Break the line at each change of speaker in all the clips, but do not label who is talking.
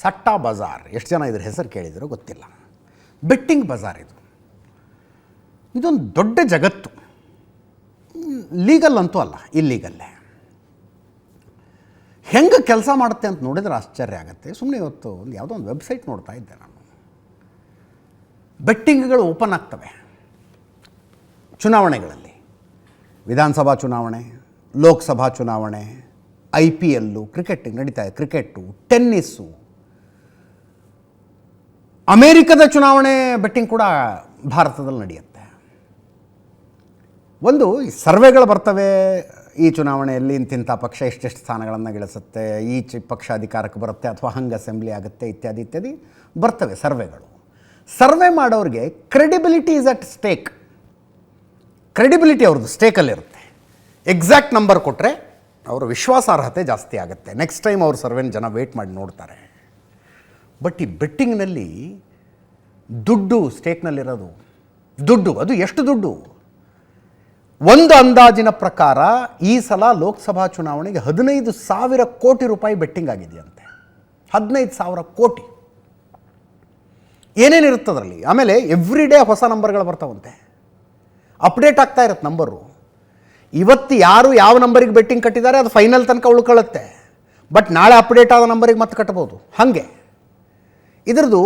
ಸಟ್ಟಾ ಬಜಾರ್. ಎಷ್ಟು ಜನ ಇದ್ರ ಹೆಸರು ಕೇಳಿದ್ರು, ಗೊತ್ತಿಲ್ಲ. ಬೆಟ್ಟಿಂಗ್ ಬಜಾರ್ ಇದು. ಇದೊಂದು ದೊಡ್ಡ ಜಗತ್ತು. ಲೀಗಲ್ ಅಂತೂ ಅಲ್ಲ, ಇಲ್ಲೀಗಲ್ಲೇ. ಹೆಂಗೆ ಕೆಲಸ ಮಾಡುತ್ತೆ ಅಂತ ನೋಡಿದ್ರೆ ಆಶ್ಚರ್ಯ ಆಗುತ್ತೆ. ಸುಮ್ಮನೆ ಇವತ್ತು ಒಂದು ಯಾವುದೋ ಒಂದು ವೆಬ್ಸೈಟ್ ನೋಡ್ತಾ ಇದ್ದೆ ನಾನು. ಬೆಟ್ಟಿಂಗ್ಗಳು ಓಪನ್ ಆಗ್ತವೆ. ಚುನಾವಣೆಗಳಲ್ಲಿ. ವಿಧಾನಸಭಾ ಚುನಾವಣೆ, ಲೋಕಸಭಾ ಚುನಾವಣೆ, ಐ ಪಿ ಎಲ್ಲು ಕ್ರಿಕೆಟಿಂಗ್ ನಡೀತಾ ಇದೆ. ಕ್ರಿಕೆಟು ಟೆನ್ನಿಸ್ಸು ಅಮೇರಿಕದ ಚುನಾವಣೆ ಬೆಟ್ಟಿಂಗ್ ಕೂಡ ಭಾರತದಲ್ಲಿ ನಡೆಯುತ್ತೆ. ಒಂದು ಸರ್ವೆಗಳು ಬರ್ತವೆ, ಈ ಚುನಾವಣೆಯಲ್ಲಿ ಇಂತಿಂಥ ಪಕ್ಷ ಎಷ್ಟೆಷ್ಟು ಸ್ಥಾನಗಳನ್ನು ಗಳಿಸುತ್ತೆ ಈ ಚಿ, ಪಕ್ಷ ಅಧಿಕಾರಕ್ಕೆ ಬರುತ್ತೆ ಅಥವಾ ಹಂಗೆ ಅಸೆಂಬ್ಲಿ ಆಗುತ್ತೆ ಇತ್ಯಾದಿ ಇತ್ಯಾದಿ ಬರ್ತವೆ ಸರ್ವೆಗಳು. ಸರ್ವೆ ಮಾಡೋರಿಗೆ credibility is at stake credibility ಅವ್ರದ್ದು ಸ್ಟೇಕಲ್ಲಿರುತ್ತೆ ಎಕ್ಸಾಕ್ಟ್ ನಂಬರ್ ಕೊಟ್ಟರೆ ಅವರ ವಿಶ್ವಾಸಾರ್ಹತೆ ಜಾಸ್ತಿ ಆಗುತ್ತೆ. ನೆಕ್ಸ್ಟ್ ಟೈಮ್ ಅವ್ರ ಸರ್ವೆನ ಜನ ವೇಟ್ ಮಾಡಿ ನೋಡ್ತಾರೆ. ಬಟ್ ಈ ಬೆಟ್ಟಿಂಗ್ನಲ್ಲಿ ದುಡ್ಡು ಸ್ಟೇಕ್ನಲ್ಲಿರೋದು ದುಡ್ಡು, ಅದು ಎಷ್ಟು ದುಡ್ಡು? ಒಂದು ಅಂದಾಜಿನ ಪ್ರಕಾರ ಈ ಸಲ ಲೋಕಸಭಾ ಚುನಾವಣೆಗೆ ಹದಿನೈದು ಸಾವಿರ ಕೋಟಿ ರೂಪಾಯಿ ಬೆಟ್ಟಿಂಗ್ ಆಗಿದೆಯಂತೆ. ಹದಿನೈದು ಸಾವಿರ ಕೋಟಿ. ಏನೇನಿರುತ್ತೆ ಅದರಲ್ಲಿ? ಆಮೇಲೆ ಎವ್ರಿ ಡೇ ಹೊಸ ನಂಬರ್ಗಳು ಬರ್ತಾವಂತೆ. ಅಪ್ಡೇಟ್ ಆಗ್ತಾ ಇರುತ್ತೆ ನಂಬರು ಇವತ್ತು ಯಾರು ಯಾವ ನಂಬರಿಗೆ ಬೆಟ್ಟಿಂಗ್ ಕಟ್ಟಿದ್ದಾರೆ ಅದು ಫೈನಲ್ ತನಕ ಉಳ್ಕೊಳ್ಳುತ್ತೆ. ಬಟ್ ನಾಳೆ ಅಪ್ಡೇಟ್ ಆದ ನಂಬರಿಗೆ ಮತ್ತೆ ಕಟ್ಬೋದು ಹಾಗೆ. ಇದ್ರದ್ದು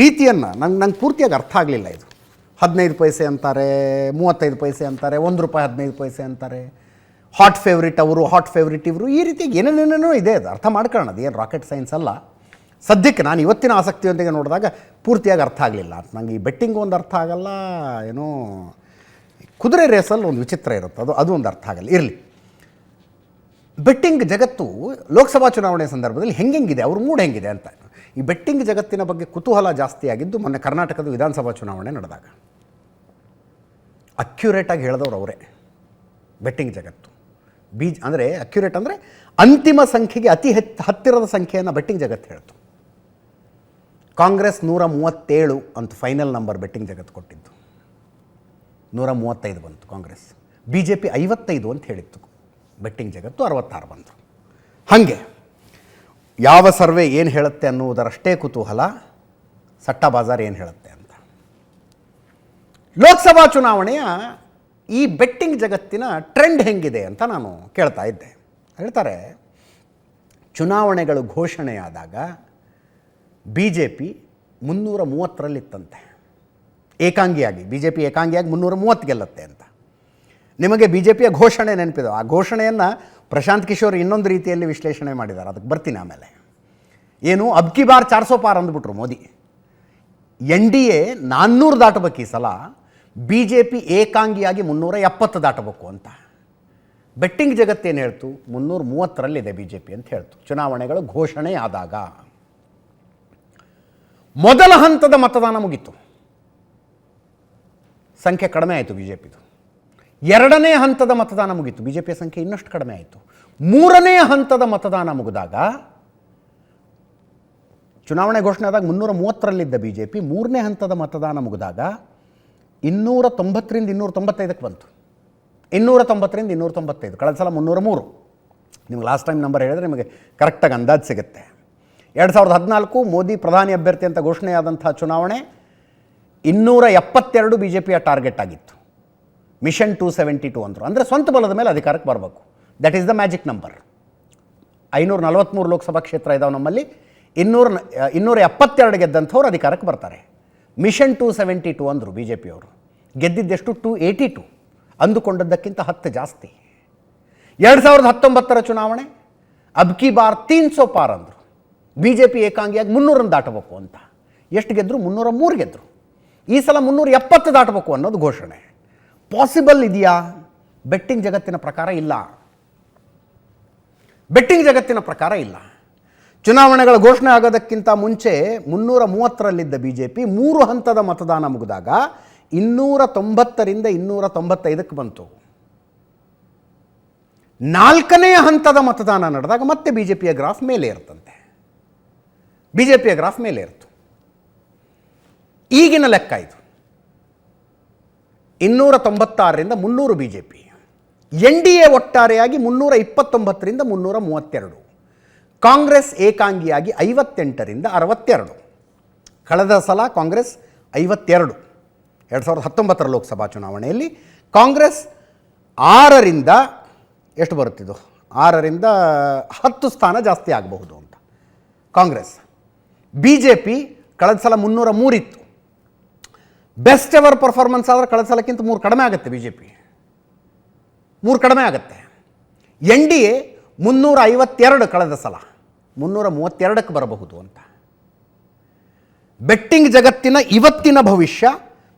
ರೀತಿಯನ್ನು ನಂಗೆ ನಂಗೆ ಪೂರ್ತಿಯಾಗಿ ಅರ್ಥ ಆಗಲಿಲ್ಲ ಇದು. ಹದಿನೈದು ಪೈಸೆ ಅಂತಾರೆ, ಮೂವತ್ತೈದು ಪೈಸೆ ಅಂತಾರೆ, ಒಂದು ರೂಪಾಯಿ ಹದಿನೈದು ಪೈಸೆ ಅಂತಾರೆ. ಹಾಟ್ ಫೇವ್ರಿಟ್ ಅವರು ಹಾಟ್ ಫೇವ್ರಿಟ್ ಇವರು, ಈ ರೀತಿ ಏನೇನೇನೇನೋ ಇದೆ ಅದು. ಅರ್ಥ ಮಾಡ್ಕೊಳ್ಳೋಣ ಅದು ಏನು ರಾಕೆಟ್ ಸೈನ್ಸ್ ಅಲ್ಲ. ಸದ್ಯಕ್ಕೆ ನಾನು ಇವತ್ತಿನ ಆಸಕ್ತಿಯೊಂದಿಗೆ ನೋಡಿದಾಗ ಪೂರ್ತಿಯಾಗಿ ಅರ್ಥ ಆಗಲಿಲ್ಲ. ನಂಗೆ ಈ ಬೆಟ್ಟಿಂಗು ಒಂದು ಅರ್ಥ ಆಗಲ್ಲ, ಏನೋ ಕುದುರೆ ರೇಸಲ್ಲಿ ಒಂದು ವಿಚಿತ್ರ ಇರುತ್ತೆ. ಅದು ಅದು ಒಂದು ಅರ್ಥ ಆಗಲ್ಲ. ಇರಲಿ. ಬೆಟ್ಟಿಂಗ್ ಜಗತ್ತು ಲೋಕಸಭಾ ಚುನಾವಣೆ ಸಂದರ್ಭದಲ್ಲಿ ಹೆಂಗೆಂಗಿದೆ ಅವ್ರ ಮೂಡ್ ಹೆಂಗಿದೆ ಅಂತ. ಈ ಬೆಟ್ಟಿಂಗ್ ಜಗತ್ತಿನ ಬಗ್ಗೆ ಕುತೂಹಲ ಜಾಸ್ತಿ ಆಗಿದ್ದು ಮೊನ್ನೆ ಕರ್ನಾಟಕದ ವಿಧಾನಸಭಾ ಚುನಾವಣೆ ನಡೆದಾಗ. ಅಕ್ಯುರೇಟಾಗಿ ಹೇಳಿದವರು ಅವರೇ. ಬೆಟ್ಟಿಂಗ್ ಜಗತ್ತು. ಬೀಜ್ ಅಂದರೆ ಅಕ್ಯುರೇಟ್ ಅಂದರೆ ಅಂತಿಮ ಸಂಖ್ಯೆಗೆ ಅತಿ ಹೆಚ್ಚು ಹತ್ತಿರದ ಸಂಖ್ಯೆಯನ್ನು ಬೆಟ್ಟಿಂಗ್ ಜಗತ್ತು ಹೇಳ್ತು. ಕಾಂಗ್ರೆಸ್ ನೂರ ಮೂವತ್ತೇಳು ಅಂತ ಫೈನಲ್ ನಂಬರ್ ಬೆಟ್ಟಿಂಗ್ ಜಗತ್ತು ಕೊಟ್ಟಿದ್ದು. ನೂರ ಮೂವತ್ತೈದು ಬಂತು ಕಾಂಗ್ರೆಸ್. ಬಿ ಜೆ ಪಿ ಐವತ್ತೈದು ಅಂತ ಹೇಳಿತ್ತು. ಬೆಟ್ಟಿಂಗ್ ಜಗತ್ತು ಅರವತ್ತಾರು ಬಂತು. ಹಾಗೆ. ಯಾವ ಸರ್ವೆ ಏನು ಹೇಳುತ್ತೆ ಅನ್ನುವುದರಷ್ಟೇ ಕುತೂಹಲ ಸಟ್ಟ ಬಾಜಾರ್ ಏನು ಹೇಳುತ್ತೆ ಅಂತ. ಲೋಕಸಭಾ ಚುನಾವಣೆಯ ಈ ಬೆಟ್ಟಿಂಗ್ ಜಗತ್ತಿನ ಟ್ರೆಂಡ್ ಹೆಂಗಿದೆ ಅಂತ ನಾನು ಕೇಳ್ತಾ ಇದ್ದೆ. ಹೇಳ್ತಾರೆ, ಚುನಾವಣೆಗಳು ಘೋಷಣೆಯಾದಾಗ ಬಿ ಜೆ ಪಿ ಮುನ್ನೂರ ಮೂವತ್ತರಲ್ಲಿತ್ತಂತೆ. ಏಕಾಂಗಿಯಾಗಿ ಬಿ ಜೆ ಪಿ ಏಕಾಂಗಿಯಾಗಿ ಮುನ್ನೂರ ಮೂವತ್ತು ಗೆಲ್ಲುತ್ತೆ ಅಂತ. ನಿಮಗೆ ಬಿ ಜೆ ಪಿಯ ಘೋಷಣೆ ನೆನಪಿದೆ ಆ ಘೋಷಣೆಯನ್ನು ಪ್ರಶಾಂತ್ ಕಿಶೋರ್ ಇನ್ನೊಂದು ರೀತಿಯಲ್ಲಿ ವಿಶ್ಲೇಷಣೆ ಮಾಡಿದ್ದಾರೆ. ಅದಕ್ಕೆ ಬರ್ತೀನಿ ಆಮೇಲೆ. ಏನು? ಅಬ್ಕಿ ಬಾರ್ ಚಾರ್ಸೋ ಪಾರ್ ಅಂದ್ಬಿಟ್ರು ಮೋದಿ. ಎನ್ ಡಿ ಎ ನಾನ್ನೂರು ದಾಟಬೇಕು ಈ ಸಲ. ಬಿ ಜೆ ಪಿ ಏಕಾಂಗಿಯಾಗಿ ಮುನ್ನೂರ ಎಪ್ಪತ್ತು ದಾಟಬೇಕು ಅಂತ. ಬೆಟ್ಟಿಂಗ್ ಜಗತ್ತೇನು ಹೇಳ್ತು? ಮುನ್ನೂರ ಮೂವತ್ತರಲ್ಲಿದೆ ಬಿ ಜೆ ಪಿ ಅಂತ ಹೇಳ್ತು. ಚುನಾವಣೆಗಳು ಘೋಷಣೆ ಆದಾಗ. ಮೊದಲ ಹಂತದ ಮತದಾನ ಮುಗೀತು. ಸಂಖ್ಯೆ ಕಡಿಮೆ ಆಯಿತು ಬಿ ಜೆ ಪಿದು. ಎರಡನೇ ಹಂತದ ಮತದಾನ ಮುಗೀತು. ಬಿ ಜೆ ಪಿಯ ಸಂಖ್ಯೆ ಇನ್ನಷ್ಟು ಕಡಿಮೆ ಆಯಿತು. ಮೂರನೇ ಹಂತದ ಮತದಾನ ಮುಗಿದಾಗ, ಚುನಾವಣೆ ಘೋಷಣೆ ಆದಾಗ ಮುನ್ನೂರ ಮೂವತ್ತರಲ್ಲಿದ್ದ ಬಿ ಜೆ ಪಿ ಮೂರನೇ ಹಂತದ ಮತದಾನ ಮುಗಿದಾಗ ಇನ್ನೂರ ತೊಂಬತ್ತರಿಂದ ಇನ್ನೂರ ತೊಂಬತ್ತೈದಕ್ಕೆ ಬಂತು. ಇನ್ನೂರ ತೊಂಬತ್ತರಿಂದ ಇನ್ನೂರ ತೊಂಬತ್ತೈದು ಕಳೆದ ಸಲ ಮುನ್ನೂರ ಮೂರು ನಿಮ್ಗೆ ಲಾಸ್ಟ್ ಟೈಮ್ ನಂಬರ್ ಹೇಳಿದ್ರೆ ನಿಮಗೆ ಕರೆಕ್ಟಾಗಿ ಅಂದಾಜು ಸಿಗುತ್ತೆ. ಎರಡು ಸಾವಿರದ ಹದಿನಾಲ್ಕು ಮೋದಿ ಪ್ರಧಾನಿ ಅಭ್ಯರ್ಥಿ ಅಂತ ಘೋಷಣೆಯಾದಂಥ ಚುನಾವಣೆ ಇನ್ನೂರ ಎಪ್ಪತ್ತೆರಡು ಬಿ ಜೆ ಪಿಯ ಟಾರ್ಗೆಟ್ ಆಗಿತ್ತು. ಮಿಷನ್ ಟು ಸೆವೆಂಟಿ ಟು ಅಂದರು. ಅಂದರೆ ಸ್ವಂತ ಬಲದ ಮೇಲೆ ಅಧಿಕಾರಕ್ಕೆ ಬರಬೇಕು. That is the magic number ಐನೂರ ನಲವತ್ತ್ಮೂರು ಲೋಕಸಭಾ ಕ್ಷೇತ್ರ ಇದಾವೆ ನಮ್ಮಲ್ಲಿ. ಇನ್ನೂರ ಇನ್ನೂರ ಎಪ್ಪತ್ತೆರಡು ಗೆದ್ದಂಥವ್ರು ಅಧಿಕಾರಕ್ಕೆ ಬರ್ತಾರೆ. ಮಿಷನ್ ಟು ಸೆವೆಂಟಿ ಟು ಅಂದರು ಬಿ ಜೆ ಪಿಯವರು ಗೆದ್ದಿದ್ದೆಷ್ಟು? Two eighty two. ಅಂದುಕೊಂಡದ್ದಕ್ಕಿಂತ ಹತ್ತು ಜಾಸ್ತಿ. ಎರಡು ಸಾವಿರದ ಹತ್ತೊಂಬತ್ತರ ಚುನಾವಣೆ. ಅಬ್ಕಿ ಬಾರ್ ತೀನ್ ಸೋ ಪಾರ್ ಅಂದರು. ಬಿ ಜೆ ಪಿ ಏಕಾಂಗಿಯಾಗಿ ಮುನ್ನೂರನ್ನು ದಾಟಬೇಕು ಅಂತ. ಎಷ್ಟು ಗೆದ್ದರು ಮುನ್ನೂರ ಮೂರು ಗೆದ್ದರು ಈ ಸಲ ಮುನ್ನೂರ ಎಪ್ಪತ್ತು ದಾಟಬೇಕು ಅನ್ನೋದು ಘೋಷಣೆ. ಪಾಸಿಬಲ್ ಇದೆಯಾ? ಬೆಟ್ಟಿಂಗ್ ಜಗತ್ತಿನ ಪ್ರಕಾರ ಇಲ್ಲ. ಬೆಟ್ಟಿಂಗ್ ಜಗತ್ತಿನ ಪ್ರಕಾರ ಇಲ್ಲ. ಚುನಾವಣೆಗಳ ಘೋಷಣೆ ಆಗೋದಕ್ಕಿಂತ ಮುಂಚೆ ಮುನ್ನೂರ ಮೂವತ್ತರಲ್ಲಿದ್ದ ಬಿ ಜೆ ಪಿ ಮೂರು ಹಂತದ ಮತದಾನ ಮುಗಿದಾಗ ಇನ್ನೂರ ತೊಂಬತ್ತರಿಂದ ಇನ್ನೂರ ತೊಂಬತ್ತೈದಕ್ಕೆ ಬಂತು. ನಾಲ್ಕನೇ ಹಂತದ ಮತದಾನ ನಡೆದಾಗ ಮತ್ತೆ ಬಿ ಜೆ ಪಿಯ ಗ್ರಾಫ್ ಮೇಲೆ ಇರುತ್ತಂತೆ ಬಿ ಜೆ ಪಿಯ ಗ್ರಾಫ್ ಮೇಲೆ ಇರ್ತು ಈಗಿನ ಲೆಕ್ಕ ಇದು. ಇನ್ನೂರ ತೊಂಬತ್ತಾರರಿಂದ ಮುನ್ನೂರು B J P N D A ಒಟ್ಟಾರೆಯಾಗಿ ಮುನ್ನೂರ ಇಪ್ಪತ್ತೊಂಬತ್ತರಿಂದ ಮುನ್ನೂರ ಮೂವತ್ತೆರಡು ಕಾಂಗ್ರೆಸ್ ಏಕಾಂಗಿಯಾಗಿ ಐವತ್ತೆಂಟರಿಂದ ಅರವತ್ತೆರಡು. ಕಳೆದ ಸಲ ಕಾಂಗ್ರೆಸ್ ಐವತ್ತೆರಡು. ಎರಡು ಸಾವಿರದ ಹತ್ತೊಂಬತ್ತರ ಲೋಕಸಭಾ ಚುನಾವಣೆಯಲ್ಲಿ ಕಾಂಗ್ರೆಸ್ ಆರರಿಂದ, ಎಷ್ಟು ಬರುತ್ತಿದ್ದು ಆರರಿಂದ ಹತ್ತು ಸ್ಥಾನ ಜಾಸ್ತಿ ಆಗಬಹುದು ಅಂತ. ಕಾಂಗ್ರೆಸ್. ಬಿ ಜೆ ಪಿ ಕಳೆದ ಸಲ ಮುನ್ನೂರ ಮೂರಿತ್ತು. ಬೆಸ್ಟ್ ಎವರ್ ಪರ್ಫಾರ್ಮೆನ್ಸ್ ಆದರೆ ಕಳೆದ ಸಲಕ್ಕಿಂತ ಮೂರು ಕಡಿಮೆ ಆಗುತ್ತೆ ಬಿ ಜೆ ಪಿ ಮೂರು ಕಡಿಮೆ ಆಗುತ್ತೆ. ಎನ್ ಡಿ ಎ ಮುನ್ನೂರ ಐವತ್ತೆರಡು ಕಳೆದ ಸಲ. ಮುನ್ನೂರ ಮೂವತ್ತೆರಡಕ್ಕೆ ಬರಬಹುದು ಅಂತ. ಬೆಟ್ಟಿಂಗ್ ಜಗತ್ತಿನ ಇವತ್ತಿನ ಭವಿಷ್ಯ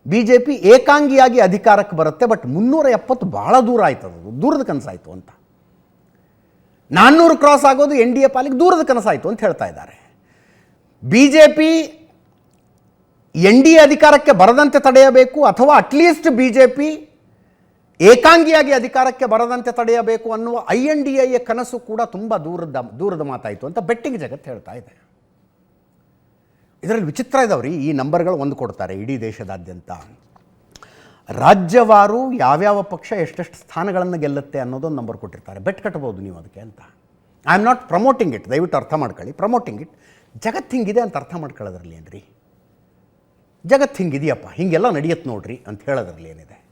ಬಿ ಜೆ ಪಿ ಏಕಾಂಗಿಯಾಗಿ ಅಧಿಕಾರಕ್ಕೆ ಬರುತ್ತೆ ಬಟ್ ಮುನ್ನೂರ ಎಪ್ಪತ್ತು ಭಾಳ ದೂರ ಆಯ್ತು ಅದು. ದೂರದ ಕನಸಾಯಿತು ಅಂತ. ನಾನ್ನೂರು ಕ್ರಾಸ್ ಆಗೋದು ಎನ್ ಡಿ ಎ ಪಾಲಿಗೆ ದೂರದ ಕನಸಾಯಿತು ಅಂತ ಹೇಳ್ತಾ ಇದ್ದಾರೆ. B J P N D A ಅಧಿಕಾರಕ್ಕೆ ಬರದಂತೆ ತಡೆಯಬೇಕು ಅಥವಾ ಅಟ್ಲೀಸ್ಟ್ ಬಿ ಜೆ ಪಿ ಏಕಾಂಗಿಯಾಗಿ ಅಧಿಕಾರಕ್ಕೆ ಬರದಂತೆ ತಡೆಯಬೇಕು ಅನ್ನುವ ಐ ಎನ್ ಡಿ ಎಯ ಕನಸು ಕೂಡ ತುಂಬ ದೂರದ ದೂರದ ಮಾತಾಯಿತು ಅಂತ ಬೆಟ್ಟಿಂಗ್ ಜಗತ್ತು ಹೇಳ್ತಾ ಇದೆ. ಇದರಲ್ಲಿ ವಿಚಿತ್ರ ಇದಾವ್ರಿ, ಈ ನಂಬರ್ಗಳು ಒಂದು ಕೊಡ್ತಾರೆ ಇಡೀ ದೇಶದಾದ್ಯಂತ. ರಾಜ್ಯವಾರು ಯಾವ್ಯಾವ ಪಕ್ಷ ಎಷ್ಟೆಷ್ಟು ಸ್ಥಾನಗಳನ್ನು ಗೆಲ್ಲುತ್ತೆ ಅನ್ನೋದೊಂದು ನಂಬರ್ ಕೊಟ್ಟಿರ್ತಾರೆ. ಬೆಟ್ ಕಟ್ಬೋದು ನೀವು ಅದಕ್ಕೆ ಅಂತ. I am not promoting it ದಯವಿಟ್ಟು ಅರ್ಥ ಮಾಡ್ಕೊಳ್ಳಿ. ಪ್ರಮೋಟಿಂಗ್ ಇಟ್ ಜಗತ್ತು ಹಿಂಗಿದೆ ಅಂತ ಅರ್ಥ ಮಾಡ್ಕೊಳ್ಳೋದ್ರಲ್ಲಿ ಏನ್ರಿ? ಜಗತ್ತು ಹಿಂಗಿದೆಯಪ್ಪ, ಹಿಂಗೆಲ್ಲ ನಡೆಯುತ್ತೆ ನೋಡ್ರಿ ಅಂತ ಹೇಳೋದ್ರಲ್ಲಿ ಏನಿದೆ?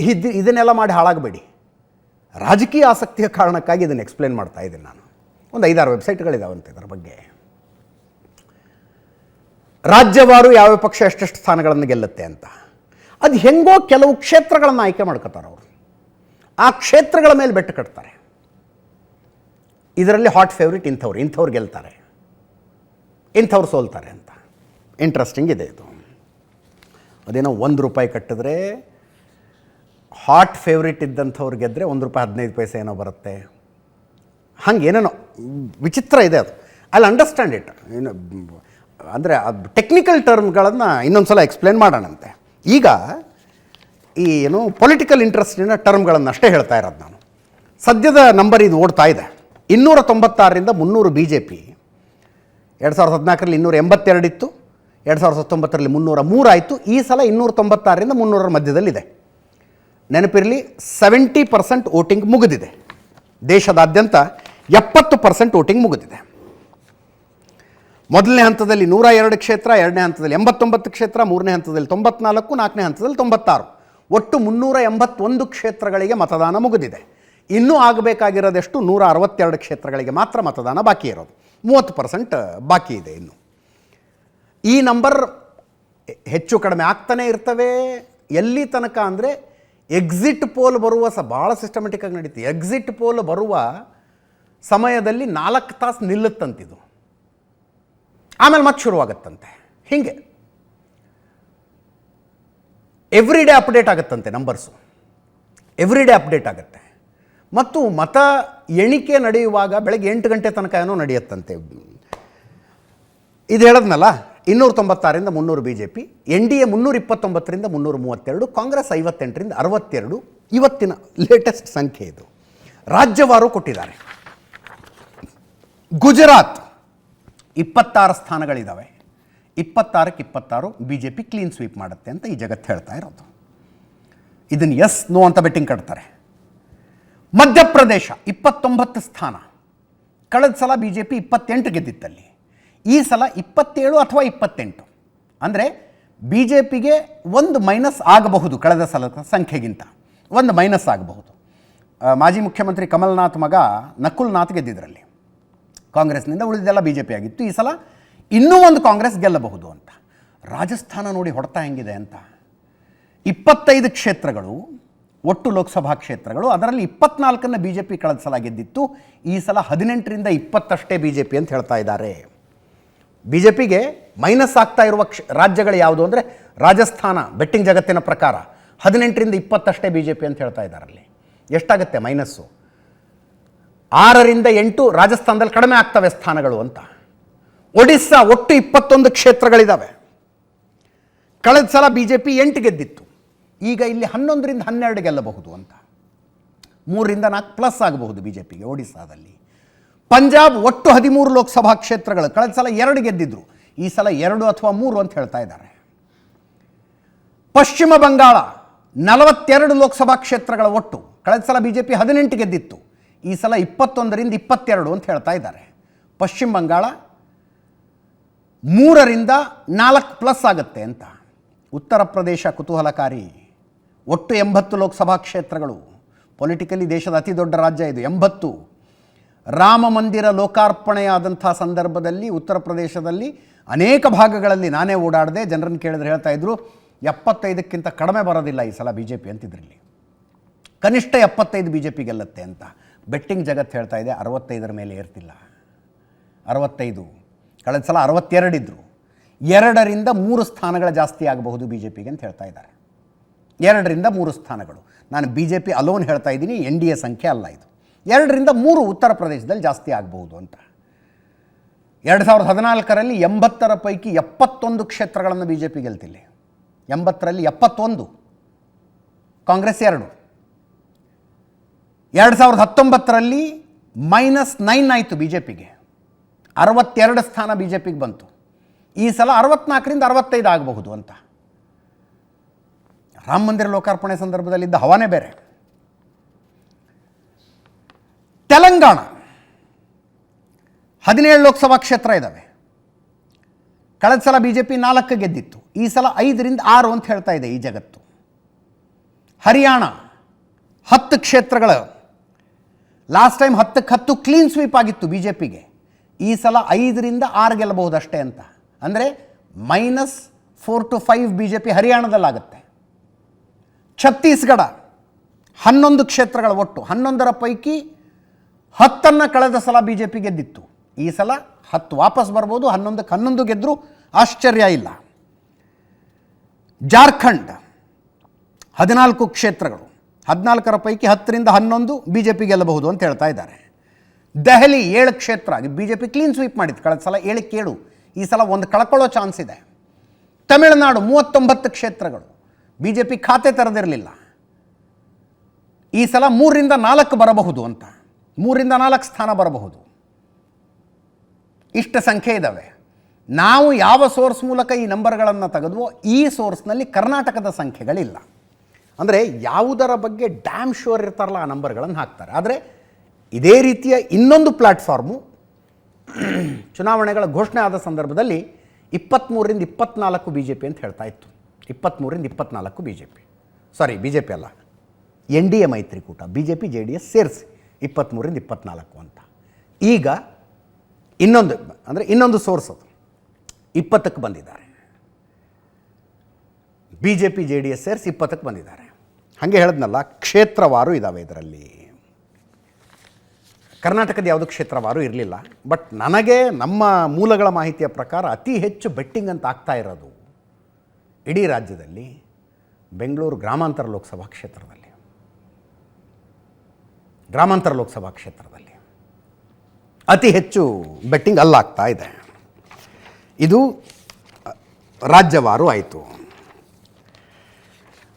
ಇದು ಇದನ್ನೆಲ್ಲ ಮಾಡಿ ಹಾಳಾಗಬೇಡಿ. ರಾಜಕೀಯ ಆಸಕ್ತಿಯ ಕಾರಣಕ್ಕಾಗಿ ಇದನ್ನು ಎಕ್ಸ್ಪ್ಲೇನ್ ಮಾಡ್ತಾ ಇದ್ದೀನಿ ನಾನು. ಒಂದು ಐದಾರು ವೆಬ್ಸೈಟ್ಗಳಿದಾವಂತೆ ಇದರ ಬಗ್ಗೆ. ರಾಜ್ಯವಾರು ಯಾವ ಪಕ್ಷ ಎಷ್ಟೆಷ್ಟು ಸ್ಥಾನಗಳನ್ನು ಗೆಲ್ಲುತ್ತೆ ಅಂತ. ಅದು ಹೆಂಗೋ ಕೆಲವು ಕ್ಷೇತ್ರಗಳನ್ನು ಆಯ್ಕೆ ಮಾಡ್ಕೋತಾರೆ ಅವರು. ಆ ಕ್ಷೇತ್ರಗಳ ಮೇಲೆ ಬೆಟ್ಟು ಕಟ್ತಾರೆ. ಇದರಲ್ಲಿ ಹಾಟ್ ಫೇವ್ರೇಟ್ ಇಂಥವ್ರು ಇಂಥವ್ರು ಗೆಲ್ತಾರೆ. ಇಂಥವ್ರು ಸೋಲ್ತಾರೆ ಅಂತ. ಇಂಟ್ರೆಸ್ಟಿಂಗ್ ಇದೆ ಇದು. ಅದೇನೋ ಒಂದು ರೂಪಾಯಿ ಕಟ್ಟಿದ್ರೆ ಹಾಟ್ ಫೇವ್ರೇಟ್ ಇದ್ದಂಥವ್ರು ಗೆದ್ದರೆ ಒಂದು ರೂಪಾಯಿ ಹದಿನೈದು ಪೈಸೆ ಏನೋ ಬರುತ್ತೆ. ಹಂಗೆ ಏನೇನೋ ವಿಚಿತ್ರ ಇದೆ ಅದು. ಐ ಅಂಡರ್ಸ್ಟ್ಯಾಂಡ್ ಇಟ್ ಏನು ಅಂದರೆ ಅದು ಟೆಕ್ನಿಕಲ್ ಟರ್ಮ್ಗಳನ್ನು ಇನ್ನೊಂದು ಸಲ ಎಕ್ಸ್ಪ್ಲೇನ್ ಮಾಡೋಣಂತೆ. ಈಗ ಈ ಏನು ಪೊಲಿಟಿಕಲ್ ಇಂಟ್ರೆಸ್ಟಿನ ಟರ್ಮ್ಗಳನ್ನು ಅಷ್ಟೇ ಹೇಳ್ತಾ ಇರೋದು ನಾನು. ಸದ್ಯದ ನಂಬರ್ ಇದು ಓಡ್ತಾ ಇದೆ. ಇನ್ನೂರ ತೊಂಬತ್ತಾರರಿಂದ ಮುನ್ನೂರು ಬಿ ಜೆ ಪಿ ಎರಡು ಸಾವಿರದ ಹದಿನಾಲ್ಕರಲ್ಲಿ ಇನ್ನೂರ ಎಂಬತ್ತೆರಡು ಇತ್ತು. ಎರಡು ಸಾವಿರದ ಹತ್ತೊಂಬತ್ತರಲ್ಲಿ ಮುನ್ನೂರ ಮೂರಾಯಿತು ಈ ಸಲ ಇನ್ನೂರ ತೊಂಬತ್ತಾರರಿಂದ ಮುನ್ನೂರರ ಮಧ್ಯದಲ್ಲಿದೆ. ನೆನಪಿರಲಿ ಸೆವೆಂಟಿ ಪರ್ಸೆಂಟ್ ವೋಟಿಂಗ್ ಮುಗಿದಿದೆ. ದೇಶದಾದ್ಯಂತ ಎಪ್ಪತ್ತು ಪರ್ಸೆಂಟ್ ವೋಟಿಂಗ್ ಮುಗಿದಿದೆ. ಮೊದಲನೇ ಹಂತದಲ್ಲಿ ನೂರ ಎರಡು ಕ್ಷೇತ್ರ, ಎರಡನೇ ಹಂತದಲ್ಲಿ ಎಂಬತ್ತೊಂಬತ್ತು ಕ್ಷೇತ್ರ, ಮೂರನೇ ಹಂತದಲ್ಲಿ ತೊಂಬತ್ನಾಲ್ಕು, ನಾಲ್ಕನೇ ಹಂತದಲ್ಲಿ ತೊಂಬತ್ತಾರು. ಒಟ್ಟು ಮುನ್ನೂರ ಎಂಬತ್ತೊಂದು ಕ್ಷೇತ್ರಗಳಿಗೆ ಮತದಾನ ಮುಗಿದಿದೆ. ಇನ್ನೂ ಆಗಬೇಕಾಗಿರೋದೆಷ್ಟು? ನೂರ ಅರವತ್ತೆರಡು ಕ್ಷೇತ್ರಗಳಿಗೆ ಮಾತ್ರ ಮತದಾನ ಬಾಕಿ ಇರೋದು. ಮೂವತ್ತು ಪರ್ಸೆಂಟ್ ಬಾಕಿ ಇದೆ ಇನ್ನು. ಈ ನಂಬರ್ ಹೆಚ್ಚು ಕಡಿಮೆ ಆಗ್ತಾನೆ ಇರ್ತವೆ. ಎಲ್ಲಿ ತನಕ ಅಂದರೆ ಎಕ್ಸಿಟ್ ಪೋಲ್ ಬರುವ ಸ ಭಾಳ ಸಿಸ್ಟಮೆಟಿಕ್ಕಾಗಿ ನಡೀತಿ ಎಕ್ಸಿಟ್ ಪೋಲ್ ಬರುವ ಸಮಯದಲ್ಲಿ ನಾಲ್ಕು ತಾಸು ನಿಲ್ಲುತ್ತಂತಿದು. ಆಮೇಲೆ ಮತ್ತೆ ಶುರುವಾಗತ್ತಂತೆ. ಹೀಗೆ. ಎವ್ರಿ ಡೇ ಅಪ್ಡೇಟ್ ಆಗುತ್ತಂತೆ ನಂಬರ್ಸು ಎವ್ರಿ ಡೇ ಅಪ್ಡೇಟ್ ಆಗುತ್ತೆ. ಮತ್ತು ಮತ ಎಣಿಕೆ ನಡೆಯುವಾಗ ಬೆಳಗ್ಗೆ ಎಂಟು ಗಂಟೆ ತನಕ ಏನೋ ನಡೆಯುತ್ತಂತೆ. ಇದು ಹೇಳದ್ನಲ್ಲ? ಇನ್ನೂರ ತೊಂಬತ್ತಾರರಿಂದ ಮುನ್ನೂರು B J P N D A ಮುನ್ನೂರ ಇಪ್ಪತ್ತೊಂಬತ್ತರಿಂದ ಮುನ್ನೂರ ಮೂವತ್ತೆರಡು, ಕಾಂಗ್ರೆಸ್ ಐವತ್ತೆಂಟರಿಂದ ಅರವತ್ತೆರಡು. ಇವತ್ತಿನ ಲೇಟೆಸ್ಟ್ ಸಂಖ್ಯೆ ಇದು. ರಾಜ್ಯವಾರು ಕೊಟ್ಟಿದ್ದಾರೆ. ಗುಜರಾತ್ ಇಪ್ಪತ್ತಾರು ಸ್ಥಾನಗಳಿದ್ದಾವೆ ಇಪ್ಪತ್ತಾರಕ್ಕೆ ಇಪ್ಪತ್ತಾರು B J P clean sweep ಮಾಡುತ್ತೆ ಅಂತ ಈ ಜಗತ್ತು ಹೇಳ್ತಾ ಇರೋದು. ಇದನ್ನು ಎಸ್ ನೋ ಅಂತ ಬೆಟ್ಟಿಂಗ್ ಕಟ್ತಾರೆ. ಮಧ್ಯಪ್ರದೇಶ ಇಪ್ಪತ್ತೊಂಬತ್ತು ಸ್ಥಾನ. ಕಳೆದ ಸಲ ಬಿ ಜೆ ಪಿ ಇಪ್ಪತ್ತೆಂಟು ಗೆದ್ದಿತ್ತಲ್ಲಿ. ಈ ಸಲ ಇಪ್ಪತ್ತೇಳು ಅಥವಾ ಇಪ್ಪತ್ತೆಂಟು. ಅಂದರೆ ಬಿ ಜೆ ಪಿಗೆ ಒಂದು ಮೈನಸ್ ಆಗಬಹುದು ಕಳೆದ ಸಲದ ಸಂಖ್ಯೆಗಿಂತ. ಒಂದು ಮೈನಸ್ ಆಗಬಹುದು. ಮಾಜಿ ಮುಖ್ಯಮಂತ್ರಿ ಕಮಲ್ನಾಥ್ ಮಗ ನಕುಲ್ನಾಥ್ ಗೆದ್ದಿದ್ರಲ್ಲಿ. ಕಾಂಗ್ರೆಸ್ನಿಂದ ಉಳಿದೆಲ್ಲ ಬಿ ಜೆ ಪಿ ಆಗಿತ್ತು. ಈ ಸಲ ಇನ್ನೂ ಒಂದು ಕಾಂಗ್ರೆಸ್ ಗೆಲ್ಲಬಹುದು ಅಂತ. ರಾಜಸ್ಥಾನ ನೋಡಿ ಹೊಡೆತ ಹೆಂಗಿದೆ ಅಂತ. ಇಪ್ಪತ್ತೈದು ಕ್ಷೇತ್ರಗಳು, ಒಟ್ಟು ಲೋಕಸಭಾ ಕ್ಷೇತ್ರಗಳು, ಅದರಲ್ಲಿ ಇಪ್ಪತ್ನಾಲ್ಕನ್ನು ಬಿ ಜೆ ಪಿ ಕಳೆದ ಸಲ ಗೆದ್ದಿತ್ತು. ಈ ಸಲ ಹದಿನೆಂಟರಿಂದ ಇಪ್ಪತ್ತಷ್ಟೇ ಬಿ ಜೆ ಪಿ ಅಂತ ಹೇಳ್ತಾ ಇದ್ದಾರೆ. ಬಿ ಜೆ ಪಿಗೆ ಮೈನಸ್ ಆಗ್ತಾ ಇರುವ ಕ್ಷ, ರಾಜ್ಯಗಳು ಯಾವುದು ಅಂದರೆ ರಾಜಸ್ಥಾನ ಬೆಟ್ಟಿಂಗ್ ಜಗತ್ತಿನ ಪ್ರಕಾರ ಹದಿನೆಂಟರಿಂದ ಇಪ್ಪತ್ತಷ್ಟೇ ಬಿ ಜೆ ಪಿ ಅಂತ ಹೇಳ್ತಾ ಇದ್ದಾರೆ ಅಲ್ಲಿ ಎಷ್ಟಾಗುತ್ತೆ ಮೈನಸ್ಸು? ಆರರಿಂದ ಎಂಟು ರಾಜಸ್ಥಾನದಲ್ಲಿ ಕಡಿಮೆ ಆಗ್ತವೆ ಸ್ಥಾನಗಳು ಅಂತ. ಒಡಿಸ್ಸಾ ಒಟ್ಟು ಇಪ್ಪತ್ತೊಂದು ಕ್ಷೇತ್ರಗಳಿದ್ದಾವೆ ಕಳೆದ ಸಲ ಬಿ ಜೆ ಪಿ ಎಂಟು ಗೆದ್ದಿತ್ತು. ಈಗ ಇಲ್ಲಿ ಹನ್ನೊಂದರಿಂದ ಹನ್ನೆರಡು ಗೆಲ್ಲಬಹುದು ಅಂತ. ಮೂರರಿಂದ ನಾಲ್ಕು ಪ್ಲಸ್ ಆಗಬಹುದು ಬಿ ಜೆ ಪಿಗೆ ಒಡಿಸ್ಸಾದಲ್ಲಿ. ಪಂಜಾಬ್ ಒಟ್ಟು ಹದಿಮೂರು ಲೋಕಸಭಾ ಕ್ಷೇತ್ರಗಳು. ಕಳೆದ ಸಲ ಎರಡು ಗೆದ್ದಿದ್ರು. ಈ ಸಲ ಎರಡು ಅಥವಾ ಮೂರು ಅಂತ ಹೇಳ್ತಾ ಇದ್ದಾರೆ. ಪಶ್ಚಿಮ ಬಂಗಾಳ ನಲವತ್ತೆರಡು ಲೋಕಸಭಾ ಕ್ಷೇತ್ರಗಳ ಒಟ್ಟು. ಕಳೆದ ಸಲ ಬಿ ಜೆ ಪಿ ಹದಿನೆಂಟು ಗೆದ್ದಿತ್ತು. ಈ ಸಲ ಇಪ್ಪತ್ತೊಂದರಿಂದ ಇಪ್ಪತ್ತೆರಡು ಅಂತ ಹೇಳ್ತಾ ಇದ್ದಾರೆ. ಪಶ್ಚಿಮ ಬಂಗಾಳ ಮೂರರಿಂದ ನಾಲ್ಕು ಪ್ಲಸ್ ಆಗುತ್ತೆ ಅಂತ. ಉತ್ತರ ಪ್ರದೇಶ ಕುತೂಹಲಕಾರಿ. ಒಟ್ಟು ಎಂಬತ್ತು ಲೋಕಸಭಾ ಕ್ಷೇತ್ರಗಳು. ಪೊಲಿಟಿಕಲಿ ದೇಶದ ಅತಿ ದೊಡ್ಡ ರಾಜ್ಯ ಇದು. ಎಂಬತ್ತು. ರಾಮ ಮಂದಿರ ಲೋಕಾರ್ಪಣೆಯಾದಂಥ ಸಂದರ್ಭದಲ್ಲಿ ಉತ್ತರ ಪ್ರದೇಶದಲ್ಲಿ ಅನೇಕ ಭಾಗಗಳಲ್ಲಿ ನಾನೇ ಓಡಾಡದೆ. ಜನರನ್ನು ಕೇಳಿದ್ರೆ ಹೇಳ್ತಾ ಇದ್ರು, ಎಪ್ಪತ್ತೈದಕ್ಕಿಂತ ಕಡಿಮೆ ಬರೋದಿಲ್ಲ ಈ ಸಲ ಬಿ ಜೆ ಪಿ ಅಂತಿದ್ರಲ್ಲಿ. ಕನಿಷ್ಠ ಎಪ್ಪತ್ತೈದು ಬಿ ಜೆ ಪಿ ಗೆಲ್ಲತ್ತೆ ಅಂತ. ಬೆಟ್ಟಿಂಗ್ ಜಗತ್ತು ಹೇಳ್ತಾ ಇದೆ, ಅರವತ್ತೈದರ ಮೇಲೆ ಏರ್ತಿಲ್ಲ. ಅರವತ್ತೈದು. ಕಳೆದ ಸಲ ಅರವತ್ತೆರಡಿದ್ರು ಎರಡರಿಂದ ಮೂರು ಸ್ಥಾನಗಳ ಜಾಸ್ತಿ ಆಗಬಹುದು ಬಿ ಜೆ ಪಿಗೆ ಅಂತ ಹೇಳ್ತಾ ಇದ್ದಾರೆ. ಎರಡರಿಂದ ಮೂರು ಸ್ಥಾನಗಳು. ನಾನು ಬಿ ಜೆ ಪಿ ಅಲೋನ್ ಹೇಳ್ತಾ ಇದ್ದೀನಿ, ಎನ್ ಡಿ ಎ ಸಂಖ್ಯೆ ಅಲ್ಲ ಇದು. ಎರಡರಿಂದ ಮೂರು ಉತ್ತರ ಪ್ರದೇಶದಲ್ಲಿ ಜಾಸ್ತಿ ಆಗಬಹುದು ಅಂತ. ಎರಡು ಸಾವಿರದ ಹದಿನಾಲ್ಕರಲ್ಲಿ ಎಂಬತ್ತರ ಪೈಕಿ ಎಪ್ಪತ್ತೊಂದು ಕ್ಷೇತ್ರಗಳನ್ನು ಬಿ ಜೆ ಪಿ ಗೆಲ್ತಿಲ್ಲ. ಎಂಬತ್ತರಲ್ಲಿ ಎಪ್ಪತ್ತೊಂದು, ಕಾಂಗ್ರೆಸ್ ಎರಡು. ಎರಡು ಸಾವಿರದ ಹತ್ತೊಂಬತ್ತರಲ್ಲಿ ಮೈನಸ್ ನೈನ್ ಆಯಿತು ಬಿ ಜೆ ಪಿಗೆ ಅರವತ್ತೆರಡು ಸ್ಥಾನ ಬಿ ಜೆ ಪಿಗೆ ಬಂತು. ಈ ಸಲ ಅರವತ್ನಾಲ್ಕರಿಂದ ಅರವತ್ತೈದು ಆಗಬಹುದು ಅಂತ. ರಾಮ ಮಂದಿರ ಲೋಕಾರ್ಪಣೆ ಸಂದರ್ಭದಲ್ಲಿದ್ದ ಹವಾನೇ ಬೇರೆ. ತೆಲಂಗಾಣ. ಹದಿನೇಳು ಲೋಕಸಭಾ ಕ್ಷೇತ್ರ ಇದ್ದಾವೆ ಕಳೆದ ಸಲ ಬಿ ಜೆ ಪಿ ನಾಲ್ಕು ಗೆದ್ದಿತ್ತು. ಈ ಸಲ ಐದರಿಂದ ಆರು ಅಂತ ಹೇಳ್ತಾ ಇದೆ ಈ ಜಗತ್ತು. ಹರಿಯಾಣ ಹತ್ತು ಕ್ಷೇತ್ರಗಳ ಲಾಸ್ಟ್ ಟೈಮ್ ಹತ್ತಕ್ಕೆ ಹತ್ತು ಕ್ಲೀನ್ ಸ್ವೀಪ್ ಆಗಿತ್ತು ಬಿ ಜೆ ಪಿಗೆ ಈ ಸಲ ಐದರಿಂದ ಆರು ಗೆಲ್ಲಬಹುದಷ್ಟೇ ಅಂತ. ಅಂದರೆ minus four to five B J P ಹರಿಯಾಣದಲ್ಲಾಗುತ್ತೆ. Chhattisgarh ಹನ್ನೊಂದು ಕ್ಷೇತ್ರಗಳ ಒಟ್ಟು, ಹನ್ನೊಂದರ ಪೈಕಿ ಹತ್ತನ್ನು ಕಳೆದ ಸಲ ಬಿ ಜೆ ಪಿ ಗೆದ್ದಿತ್ತು. ಈ ಸಲ ಹತ್ತು ವಾಪಸ್ ಬರ್ಬೋದು, ಹನ್ನೊಂದಕ್ಕೆ ಹನ್ನೊಂದು ಗೆದ್ದರೂ ಆಶ್ಚರ್ಯ ಇಲ್ಲ. ಜಾರ್ಖಂಡ್, ಹದಿನಾಲ್ಕು ಕ್ಷೇತ್ರಗಳು. ಹದಿನಾಲ್ಕರ ಪೈಕಿ ಹತ್ತರಿಂದ ಹನ್ನೊಂದು ಬಿ ಜೆ ಪಿ ಗೆಲ್ಲಬಹುದು ಅಂತ ಹೇಳ್ತಾ ಇದ್ದಾರೆ. ದೆಹಲಿ ಏಳು ಕ್ಷೇತ್ರ. B J P clean sweep ಮಾಡಿತ್ತು. ಕಳೆದ ಸಲ ಏಳಕ್ಕೆ ಏಳು. ಈ ಸಲ ಒಂದು ಕಳ್ಕೊಳ್ಳೋ ಚಾನ್ಸ್ ಇದೆ. ತಮಿಳುನಾಡು ಮೂವತ್ತೊಂಬತ್ತು ಕ್ಷೇತ್ರಗಳು. ಬಿ ಜೆ ಪಿ ಖಾತೆ ತೆರೆದಿರಲಿಲ್ಲ. ಈ ಸಲ ಮೂರರಿಂದ ನಾಲ್ಕು ಬರಬಹುದು ಅಂತ. ಮೂರರಿಂದ ನಾಲ್ಕು ಸ್ಥಾನ ಬರಬಹುದು. ಇಷ್ಟ ಸಂಖ್ಯೆ ಇದ್ದಾವೆ ನಾವು ಯಾವ ಸೋರ್ಸ್ ಮೂಲಕ ಈ ನಂಬರ್ಗಳನ್ನು ತೆಗೆದುವೋ ಈ ಸೋರ್ಸ್ನಲ್ಲಿ ಕರ್ನಾಟಕದ ಸಂಖ್ಯೆಗಳಿಲ್ಲ. ಅಂದರೆ ಯಾವುದರ ಬಗ್ಗೆ ಡ್ಯಾಮ್ ಶೋರ್ ಇರ್ತಾರಲ್ಲ ಆ ನಂಬರ್ಗಳನ್ನು ಹಾಕ್ತಾರೆ. ಆದರೆ ಇದೇ ರೀತಿಯ ಇನ್ನೊಂದು ಪ್ಲಾಟ್ಫಾರ್ಮು ಚುನಾವಣೆಗಳ ಘೋಷಣೆ ಆದ ಸಂದರ್ಭದಲ್ಲಿ ಇಪ್ಪತ್ತ್ಮೂರಿಂದ ಇಪ್ಪತ್ನಾಲ್ಕು ಬಿ ಜೆ ಪಿ ಅಂತ ಹೇಳ್ತಾ ಇತ್ತು. ಇಪ್ಪತ್ತ್ಮೂರಿಂದ ಇಪ್ಪತ್ನಾಲ್ಕು B J P sorry B J P ಅಲ್ಲ. ಎನ್ ಡಿ ಎ ಮೈತ್ರಿಕೂಟ B J P J D S ಸೇರಿಸಿ. ಇಪ್ಪತ್ತ್ಮೂರರಿಂದ ಇಪ್ಪತ್ನಾಲ್ಕು ಅಂತ. ಈಗ ಇನ್ನೊಂದು, ಅಂದರೆ ಇನ್ನೊಂದು ಸೋರ್ಸ್ ಅದು. ಇಪ್ಪತ್ತಕ್ಕೆ ಬಂದಿದ್ದಾರೆ. B J P J D S ಸೇರಿಸಿ ಇಪ್ಪತ್ತಕ್ಕೆ ಬಂದಿದ್ದಾರೆ. ಹಾಗೆ ಹೇಳಿದ್ನಲ್ಲ, ಕ್ಷೇತ್ರವಾರು ಇದ್ದಾವೆ ಇದರಲ್ಲಿ. ಕರ್ನಾಟಕದ ಯಾವುದು ಕ್ಷೇತ್ರವಾರು ಇರಲಿಲ್ಲ ಬಟ್ ನನಗೆ ನಮ್ಮ ಮೂಲಗಳ ಮಾಹಿತಿಯ ಪ್ರಕಾರ ಅತಿ ಹೆಚ್ಚು ಬೆಟ್ಟಿಂಗ್ ಅಂತ ಆಗ್ತಾ ಇರೋದು ಇಡೀ ರಾಜ್ಯದಲ್ಲಿ ಬೆಂಗಳೂರು ಗ್ರಾಮಾಂತರ ಲೋಕಸಭಾ ಕ್ಷೇತ್ರದಲ್ಲಿ. ಗ್ರಾಮಾಂತರ ಲೋಕಸಭಾ ಕ್ಷೇತ್ರದಲ್ಲಿ. ಅತಿ ಹೆಚ್ಚು ಬೆಟ್ಟಿಂಗ್ ಅಲ್ಲಾಗ್ತಾ ಇದೆ. ಇದು ರಾಜ್ಯವಾರು ಆಯಿತು.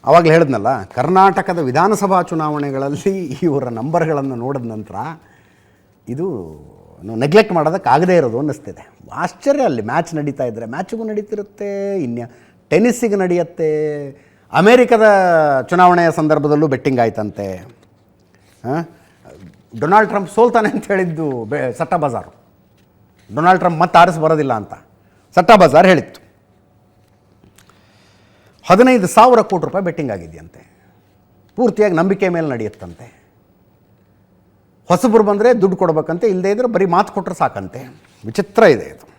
ಆವಾಗಲೇ ಹೇಳಿದ್ನಲ್ಲ, ಕರ್ನಾಟಕದ ವಿಧಾನಸಭಾ ಚುನಾವಣೆಗಳಲ್ಲಿ ಇವರ ನಂಬರ್ಗಳನ್ನು ನೋಡಿದ ನಂತರ ಇದು ನೆಗ್ಲೆಕ್ಟ್ ಮಾಡೋದಕ್ಕಾಗದೇ ಇರೋದು ಅನ್ನಿಸ್ತಿದೆ. ಆಶ್ಚರ್ಯ ಅಲ್ಲಿ ಮ್ಯಾಚ್ ನಡೀತಾ ಇದ್ದರೆ ಮ್ಯಾಚಿಗೂ ನಡೀತಿರುತ್ತೆ, ಇನ್ಯ ಟೆನ್ನಿಸ್ಸಿಗೆ ನಡೆಯುತ್ತೆ, ಅಮೇರಿಕದ ಚುನಾವಣೆಯ ಸಂದರ್ಭದಲ್ಲೂ ಬೆಟ್ಟಿಂಗ್ ಆಯ್ತಂತೆ. ಹಾಂ? ಡೊನಾಲ್ಡ್ ಟ್ರಂಪ್ ಸೋಲ್ತಾನೆ ಅಂತ ಹೇಳಿದ್ದು ಬೆ, ಸಟ್ಟ ಬಜಾರು. ಡೊನಾಲ್ಡ್ ಟ್ರಂಪ್ ಮತ್ತೆ ಆರಿಸಿ ಬರೋದಿಲ್ಲ ಅಂತ. ಸಟ್ಟ ಬಜಾರ್ ಹೇಳಿತ್ತು. ಹದಿನೈದು ಸಾವಿರ ಕೋಟಿ ರೂಪಾಯಿ ಬೆಟ್ಟಿಂಗ್ ಆಗಿದೆಯಂತೆ. ಪೂರ್ತಿಯಾಗಿ ನಂಬಿಕೆ ಮೇಲೆ ನಡೆಯುತ್ತಂತೆ. ಹೊಸಬ್ರು ಬಂದರೆ ದುಡ್ಡು ಕೊಡ್ಬೇಕಂತೆ ಇಲ್ಲದೇ ಇದ್ರೆ ಬರೀ ಮಾತು ಕೊಟ್ಟರೆ ಸಾಕಂತೆ. ವಿಚಿತ್ರ ಇದೆ ಇದು.